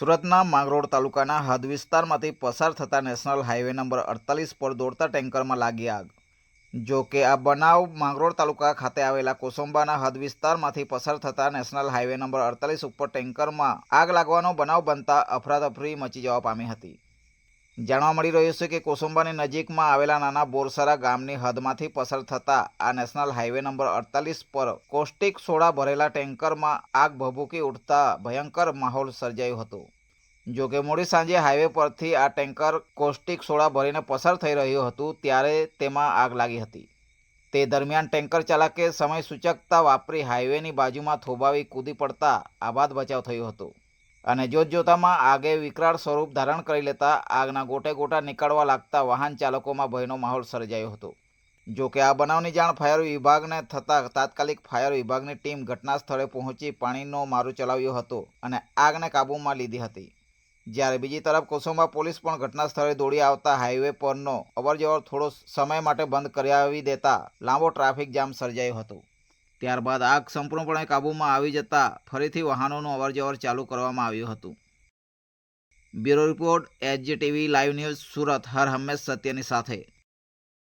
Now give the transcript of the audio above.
સુરતના માંગરોળ તાલુકાના હદ વિસ્તારમાંથી પસાર થતા નેશનલ હાઈવે નંબર અડતાલીસ પર દોડતા ટેન્કરમાં લાગી આગ. જો કે આ બનાવ માંગરોળ તાલુકા ખાતે આવેલા કોસંબાના હદ વિસ્તારમાંથી પસાર થતા નેશનલ હાઈવે નંબર અડતાલીસ ઉપર ટેન્કરમાં આગ લાગવાનો બનાવ બનતા અફરાતફરી મચી જવા પામી હતી. જાણવા મળી રહ્યું છે કે કોસંબાની નજીકમાં આવેલા નાના બોરસરા ગામની હદમાંથી પસાર થતા આ નેશનલ હાઈવે નંબર અડતાલીસ પર કોસ્ટિક સોડા ભરેલા ટેન્કરમાં આગ ભભૂકી ઉઠતા ભયંકર માહોલ સર્જાયો હતો. જો કે મોડી સાંજે હાઈવે પરથી આ ટેન્કર કોસ્ટિક સોડા ભરીને પસાર થઈ રહ્યું હતું ત્યારે તેમાં આગ લાગી હતી. તે દરમિયાન ટેન્કર ચાલકે સમય સૂચકતા વાપરી હાઈવેની બાજુમાં થોભાવી કૂદી પડતા આબાદ બચાવ થયો હતો. અને જોતજોતામાં આગે વિકરાળ સ્વરૂપ ધારણ કરી લેતા આગના ગોટે ગોટા નીકળવા લાગતા વાહન ચાલકોમાં ભયનો માહોલ સર્જાયો હતો. જો કે આ બનાવની જાણ ફાયર વિભાગને થતાં તાત્કાલિક ફાયર વિભાગની ટીમ ઘટના સ્થળે પહોંચી પાણીનો મારો ચલાવ્યો હતો અને આગને કાબૂમાં લીધી હતી. જ્યારે બીજી તરફ કોસંબા પોલીસ પણ ઘટના સ્થળે દોડી આવતા હાઈવે પરનો અવરજવર થોડો સમય માટે બંધ કરાવી દેતા લાંબો ટ્રાફિક જામ સર્જાયો હતો. ત્યારબાદ આગ સંપૂર્ણપણે કાબૂમાં આવી જતા ફરીથી વાહનોનું અવરજવર ચાલુ કરવામાં આવ્યું હતું. Bureau report HG TV, live news, Surat. હર હંમેશ સત્યની સાથે.